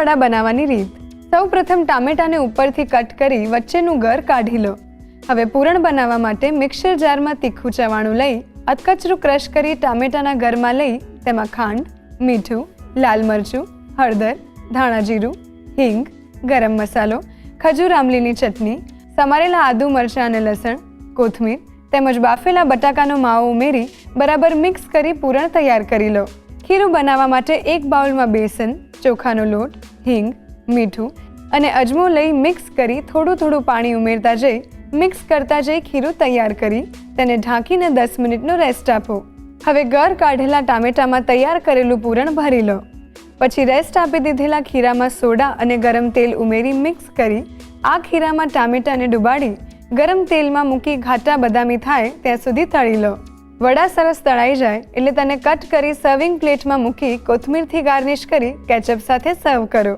વડા બનાવવાની રીત. સૌ પ્રથમ ટામેટાને ઉપરથી કટ કરી વચ્ચેનું ગર કાઢી લો. હવે પૂરણ બનાવવા માટે મિક્સર જારમાં તીખું ચવાણું લઈ, અધકચરું ક્રશ કરી ટામેટાના ગરમાં લઈ, તેમાં ખાંડ, મીઠું, લાલ મરચું, હળદર, ધાણા જીરું, હિંગ, ગરમ મસાલો, ખજૂર, આમલીની ચટણી, સમારેલા આદુ મરચાં અને લસણ, કોથમીર તેમજ બાફેલા બટાકાનો માવો ઉમેરી બરાબર મિક્સ કરી પૂરણ તૈયાર કરી લો. ખીરું બનાવવા માટે એક બાઉલમાં બેસન ચોખાનો લોટ, હિંગ, મીઠું અને અજમો લઈ મિક્સ કરી થોડું થોડું પાણી ઉમેરતા જઈ, મિક્સ કરતા જઈ ખીરું તૈયાર કરી તેને ઢાંકીને દસ મિનિટનો રેસ્ટ આપો. હવે ગર કાઢેલા ટામેટામાં તૈયાર કરેલું પૂરણ ભરી લો. પછી રેસ્ટ આપી દીધેલા ખીરામાં સોડા અને ગરમ તેલ ઉમેરી મિક્સ કરી આ ખીરામાં ટામેટાને ડુબાડી ગરમ તેલમાં મૂકી ઘાટા બદામી થાય ત્યાં સુધી તળી લો. વડા સરસ તળાઈ જાય એટલે તેને કટ કરી સર્વિંગ પ્લેટમાં મૂકી કોથમીરથી ગાર્નિશ કરી કેચઅપ સાથે સર્વ કરો.